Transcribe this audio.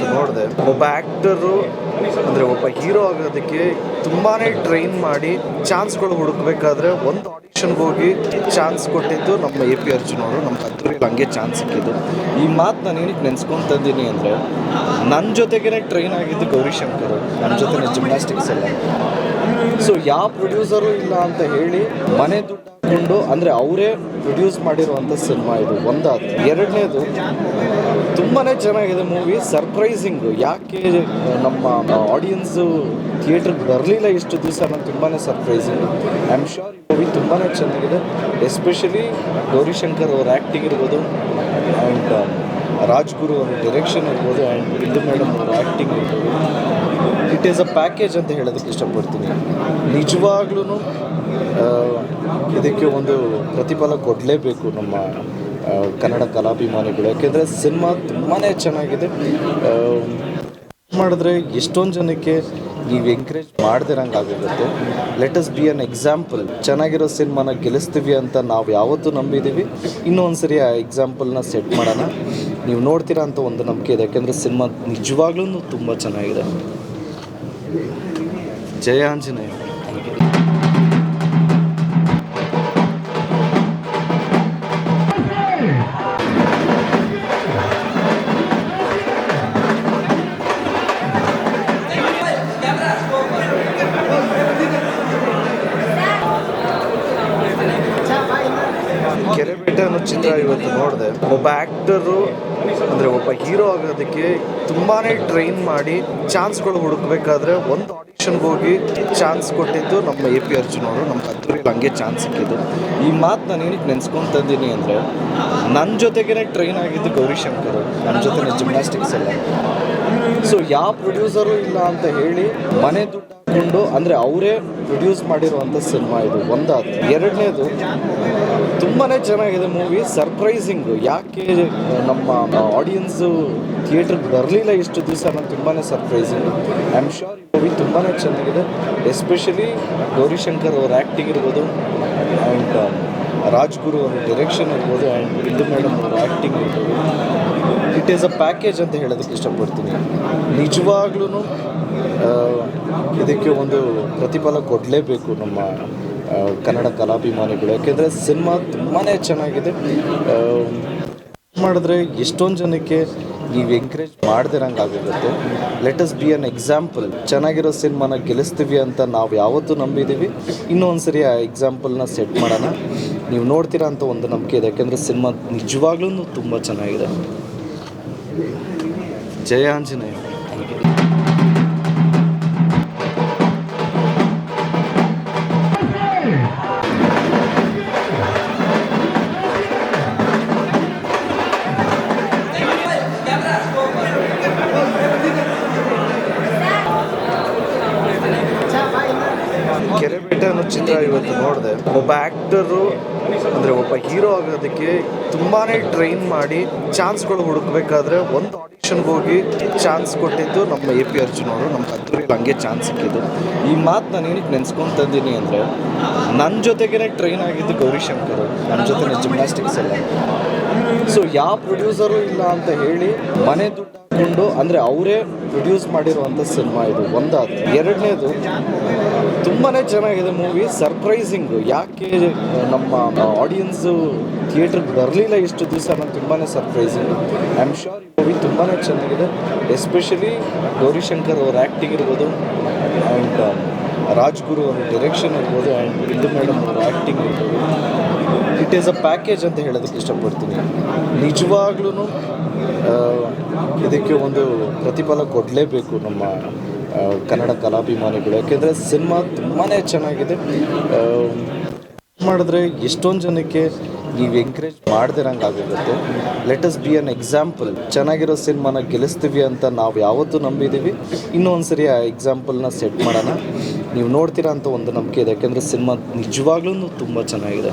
ಇವತ್ತು ನೋಡಿದೆ. ಒಬ್ಬ ಆ್ಯಕ್ಟರು ಅಂದರೆ ಒಬ್ಬ ಹೀರೋ ಆಗೋದಕ್ಕೆ ತುಂಬಾ ಟ್ರೈನ್ ಮಾಡಿ ಚಾನ್ಸ್ಗಳು ಹುಡುಕಬೇಕಾದ್ರೆ ಒಂದು ಆಡಿಷನ್ಗೆ ಹೋಗಿ ಚಾನ್ಸ್ ಕೊಟ್ಟಿದ್ದು ನಮ್ಮ ಎ ಪಿ ಅರ್ಜುನ್ ಅವರು, ನಮ್ಮ ಕತ್ತೂರಿಗೆ ಹಂಗೆ ಚಾನ್ಸ್ ಸಿಕ್ಕಿದ್ದು. ಈ ಮಾತು ನಾನು ಏನಕ್ಕೆ ನೆನೆಸ್ಕೊಂತಂದೀನಿ ಅಂದರೆ ನನ್ನ ಜೊತೆಗೇ ಟ್ರೈನ್ ಆಗಿದ್ದು ಗೌರಿಶಂಕರ್ ನನ್ನ ಜೊತೆ ಜಿಮ್ನಾಸ್ಟಿಕ್ಸ್ ಎಲ್ಲ ಸೊ ಯಾವ ಪ್ರೊಡ್ಯೂಸರು ಇಲ್ಲ ಅಂತ ಹೇಳಿ ಮನೆ ದುಡ್ಡು ಹಾಕೊಂಡು ಅಂದರೆ ಅವರೇ ಪ್ರೊಡ್ಯೂಸ್ ಮಾಡಿರುವಂಥ ಸಿನಿಮಾ ಇದು. ಒಂದಾದ ಎರಡನೇದು ತುಂಬಾ ಚೆನ್ನಾಗಿದೆ ಮೂವಿ ಸರ್ಪ್ರೈಸಿಂಗ್ ಯಾಕೆ, ನಮ್ಮ ಆಡಿಯನ್ಸು ಥಿಯೇಟ್ರಿಗೆ ಬರಲಿಲ್ಲ ಇಷ್ಟು ದಿವಸ ನಾನು ತುಂಬಾ surprising I am sure movie ತುಂಬಾ ಚೆನ್ನಾಗಿದೆ. ಎಸ್ಪೆಷಲಿ ಗೌರಿಶಂಕರ್ ಅವ್ರ ಆ್ಯಕ್ಟಿಂಗ್ ಇರ್ಬೋದು. ಆ್ಯಂಡ್ ರಾಜ್ಗುರು ಅವ್ರ ಡೈರೆಕ್ಷನ್ ಇರ್ಬೋದು ಆ್ಯಂಡ್ ಇಂದು ಮೇಡಮ್ ಅವ್ರ ಆ್ಯಕ್ಟಿಂಗ್ ಇರ್ಬೋದು ಇಟ್ ಈಸ್ ಅ ಪ್ಯಾಕೇಜ್ ಅಂತ ಹೇಳೋದಕ್ಕೆ ಇಷ್ಟಪಡ್ತೀನಿ. ನಿಜವಾಗ್ಲೂ ಇದಕ್ಕೆ ಒಂದು ಪ್ರತಿಫಲ ಕೊಡಲೇಬೇಕು ನಮ್ಮ ಕನ್ನಡ ಕಲಾಭಿಮಾನಿಗಳು. ಯಾಕೆಂದರೆ ಸಿನಿಮಾ ತುಂಬಾ ಚೆನ್ನಾಗಿದೆ. ಮಾಡಿದ್ರೆ ಎಷ್ಟೊಂದು ಜನಕ್ಕೆ ನೀವು ಎಂಕರೇಜ್ ಮಾಡ್ದಿರಂಗೆ ಆಗೋಗುತ್ತೆ. Let us be an example ಚೆನ್ನಾಗಿರೋ ಸಿನಿಮಾನ ಗೆಲ್ಲಿಸ್ತೀವಿ ಅಂತ ನಾವು ಯಾವತ್ತೂ ನಂಬಿದ್ದೀವಿ ಇನ್ನೊಂದು ಸರಿ ಆ ಎಕ್ಸಾಂಪಲ್ನ ಸೆಟ್ ಮಾಡೋಣ. ನೀವು ನೋಡ್ತೀರಾ ಅಂತ ಒಂದು ನಂಬಿಕೆ ಇದೆ. ಯಾಕೆಂದರೆ ಸಿನಿಮಾ ನಿಜವಾಗ್ಲೂ ತುಂಬ ಚೆನ್ನಾಗಿದೆ. ಜಯ ಆಂಜನೇಯ. ಕೆರೆಬೇಟೆ ಅನ್ನೋ ಚಿತ್ರ ಇವತ್ತು ನೋಡಿದೆ. ಒಬ್ಬ ಆ್ಯಕ್ಟರು ಅಂದರೆ ಒಬ್ಬ ಹೀರೋ ಆಗೋದಕ್ಕೆ ತುಂಬಾ ಟ್ರೈನ್ ಮಾಡಿ ಚಾನ್ಸ್ಗಳು ಹುಡುಕ್ಬೇಕಾದ್ರೆ ಒಂದು ಆಡಿಷನ್ಗೆ ಹೋಗಿ ಚಾನ್ಸ್ ಕೊಟ್ಟಿದ್ದು ನಮ್ಮ ಎ ಪಿ ಅರ್ಜುನ್ ಅವರು. ನಮ್ಮ ಕತ್ತೂರಿಗೆ ಹಂಗೆ ಚಾನ್ಸ್ ಸಿಕ್ಕಿದ್ದು. ಈ ಮಾತು ನಾನು ಏನಕ್ಕೆ ನೆನೆಸ್ಕೊಂತಂದೀನಿ ಅಂದರೆ ನನ್ನ ಜೊತೆಗೇ ಟ್ರೈನ್ ಆಗಿದ್ದು ಗೌರಿಶಂಕರ್. ನನ್ನ ಜೊತೆ ಜಿಮ್ನಾಸ್ಟಿಕ್ಸ್ ಎಲ್ಲ ಸೊ ಯಾವ ಪ್ರೊಡ್ಯೂಸರು ಇಲ್ಲ ಅಂತ ಹೇಳಿ ಮನೆ ದುಡ್ಡು ಹಾಕೊಂಡು ಅಂದರೆ ಅವರೇ ಪ್ರೊಡ್ಯೂಸ್ ಮಾಡಿರುವಂಥ ಸಿನಿಮಾ ಇದು. ಒಂದಾದ, ಎರಡನೇದು ತುಂಬಾ ಚೆನ್ನಾಗಿದೆ ಮೂವಿ ಸರ್ಪ್ರೈಸಿಂಗು ಯಾಕೆ ನಮ್ಮ ಆಡಿಯನ್ಸು ಥಿಯೇಟ್ರಿಗೆ ಬರಲಿಲ್ಲ ಇಷ್ಟು ದಿವಸ ನಾನು ತುಂಬಾ ಸರ್ಪ್ರೈಸಿಂಗ್ ಐ ಆಮ್ ಈ ಮೂವಿ ತುಂಬಾ ಚೆನ್ನಾಗಿದೆ. ಎಸ್ಪೆಷಲಿ ಗೌರಿಶಂಕರ್ ಅವ್ರ ಆ್ಯಕ್ಟಿಂಗ್ ಇರ್ಬೋದು. ಆ್ಯಂಡ್ ರಾಜ್ಗುರು ಅವರ ಡೈರೆಕ್ಷನ್ ಇರ್ಬೋದು ಆ್ಯಂಡ್ ಬಿಂದು ಮೇಡಮ್ ಅವ್ರ ಆ್ಯಕ್ಟಿಂಗ್ ಇರ್ಬೋದು. ಇಟ್ ಈಸ್ ಅ ಪ್ಯಾಕೇಜ್ ಅಂತ ಹೇಳೋದಕ್ಕೆ ಇಷ್ಟಪಡ್ತೀನಿ. ನಿಜವಾಗ್ಲೂ ಇದಕ್ಕೆ ಒಂದು ಪ್ರತಿಫಲ ಕೊಡಲೇಬೇಕು ನಮ್ಮ ಕನ್ನಡ ಕಲಾಭಿಮಾನಿಗಳು. ಯಾಕೆಂದರೆ ಸಿನಿಮಾ ತುಂಬಾ ಚೆನ್ನಾಗಿದೆ. ಮಾಡಿದ್ರೆ ಎಷ್ಟೊಂದು ಜನಕ್ಕೆ ನೀವು ಎಂಕರೇಜ್ ಮಾಡ್ದಿರಂಗೆ ಆಗಿರುತ್ತೆ let us be an example ಚೆನ್ನಾಗಿರೋ ಸಿನಿಮಾನ ಗೆಲ್ಲಿಸ್ತೀವಿ ಅಂತ ನಾವು ಯಾವತ್ತೂ ನಂಬಿದ್ದೀವಿ ಇನ್ನೊಂದು ಸರಿ ಆ ಎಕ್ಸಾಂಪಲ್ನ ಸೆಟ್ ಮಾಡೋಣ. ನೀವು ನೋಡ್ತೀರಾ ಅಂತ ಒಂದು ನಂಬಿಕೆ ಇದೆ. ಯಾಕೆಂದರೆ ಸಿನಿಮಾ ನಿಜವಾಗ್ಲೂ ತುಂಬ ಚೆನ್ನಾಗಿದೆ. ಜಯ ಆಂಜನೇಯ. ಅನ್ನೋ ಚಿತ್ರ ಇವತ್ತು ನೋಡಿದೆ. ಒಬ್ಬ ಆ್ಯಕ್ಟರು ಅಂದರೆ ಒಬ್ಬ ಹೀರೋ ಆಗೋದಕ್ಕೆ ತುಂಬಾ ಟ್ರೈನ್ ಮಾಡಿ ಚಾನ್ಸ್ಗಳು ಹುಡುಕಬೇಕಾದ್ರೆ ಒಂದು ಆಡಿಷನ್ಗೆ ಹೋಗಿ ಚಾನ್ಸ್ ಕೊಟ್ಟಿದ್ದು ನಮ್ಮ ಎ ಪಿ ಅರ್ಜುನ್ ಅವರು, ನಮ್ಮ ಕತ್ತೂರಿಗೆ ಹಂಗೆ ಚಾನ್ಸ್ ಸಿಕ್ಕಿದ್ದು. ಈ ಮಾತು ನಾನು ಏನಕ್ಕೆ ನೆನೆಸ್ಕೊಂತಂದೀನಿ ಅಂದರೆ ನನ್ನ ಜೊತೆಗೇ ಟ್ರೈನ್ ಆಗಿದ್ದು ಗೌರಿಶಂಕರ್ ನನ್ನ ಜೊತೆ ಜಿಮ್ನಾಸ್ಟಿಕ್ಸ್ ಎಲ್ಲ ಸೊ ಯಾವ ಪ್ರೊಡ್ಯೂಸರು ಇಲ್ಲ ಅಂತ ಹೇಳಿ ಮನೆ ದುಡ್ಡು ಹಾಕೊಂಡು ಅಂದರೆ ಅವರೇ ಪ್ರೊಡ್ಯೂಸ್ ಮಾಡಿರುವಂಥ ಸಿನಿಮಾ ಇದು ಒಂದಾದ ಎರಡನೇದು ತುಂಬಾ ಚೆನ್ನಾಗಿದೆ ಮೂವಿ ಸರ್ಪ್ರೈಸಿಂಗ್ ಯಾಕೆ, ನಮ್ಮ ಆಡಿಯನ್ಸು ಥಿಯೇಟ್ರಿಗೆ ಬರಲಿಲ್ಲ ಇಷ್ಟು ದಿವಸ ತುಂಬಾನೇ ತುಂಬಾ ಸರ್ಪ್ರೈಸಿಂಗು ಐ ಆಮ್ ಮೂವಿ ತುಂಬಾ ಚೆನ್ನಾಗಿದೆ. ಎಸ್ಪೆಷಲಿ ಗೌರಿಶಂಕರ್ ಅವ್ರ ಆ್ಯಕ್ಟಿಂಗ್ ಇರ್ಬೋದು ಆ್ಯಂಡ್ ರಾಜ್ಗುರು ಅವ್ರ ಡೈರೆಕ್ಷನ್ ಇರ್ಬೋದು ಆ್ಯಂಡ್ ಬಿಂದು ಮೇಡಮ್ ಅವ್ರ ಆ್ಯಕ್ಟಿಂಗ್ ಇರ್ಬೋದು. ಇಟ್ ಈಸ್ ಅ ಪ್ಯಾಕೇಜ್ ಅಂತ ಹೇಳೋದಕ್ಕೆ ಇಷ್ಟಪಡ್ತೀನಿ. ನಿಜವಾಗ್ಲೂ ಇದಕ್ಕೆ ಒಂದು ಪ್ರತಿಫಲ ಕೊಡಲೇಬೇಕು ನಮ್ಮ ಕನ್ನಡ ಕಲಾಭಿಮಾನಿಗಳು. ಯಾಕೆಂದರೆ ಸಿನಿಮಾ ತುಂಬಾ ಚೆನ್ನಾಗಿದೆ. ಮಾಡಿದ್ರೆ ಎಷ್ಟೊಂದು ಜನಕ್ಕೆ ನೀವು ಎಂಕರೇಜ್ ಮಾಡ್ದಿರಂಗೆ ಆಗುತ್ತೆ let us be an example ಚೆನ್ನಾಗಿರೋ ಸಿನಿಮಾನ ಗೆಲ್ಲಿಸ್ತೀವಿ ಅಂತ ನಾವು ಯಾವತ್ತೂ ನಂಬಿದ್ದೀವಿ ಇನ್ನೊಂದು ಸರಿ ಆ ಎಕ್ಸಾಂಪಲ್ನ ಸೆಟ್ ಮಾಡೋಣ. ನೀವು ನೋಡ್ತೀರಾ ಅಂತ ಒಂದು ನಂಬಿಕೆ ಇದೆ. ಯಾಕೆಂದರೆ ಸಿನಿಮಾ ನಿಜವಾಗ್ಲೂ ತುಂಬ ಚೆನ್ನಾಗಿದೆ.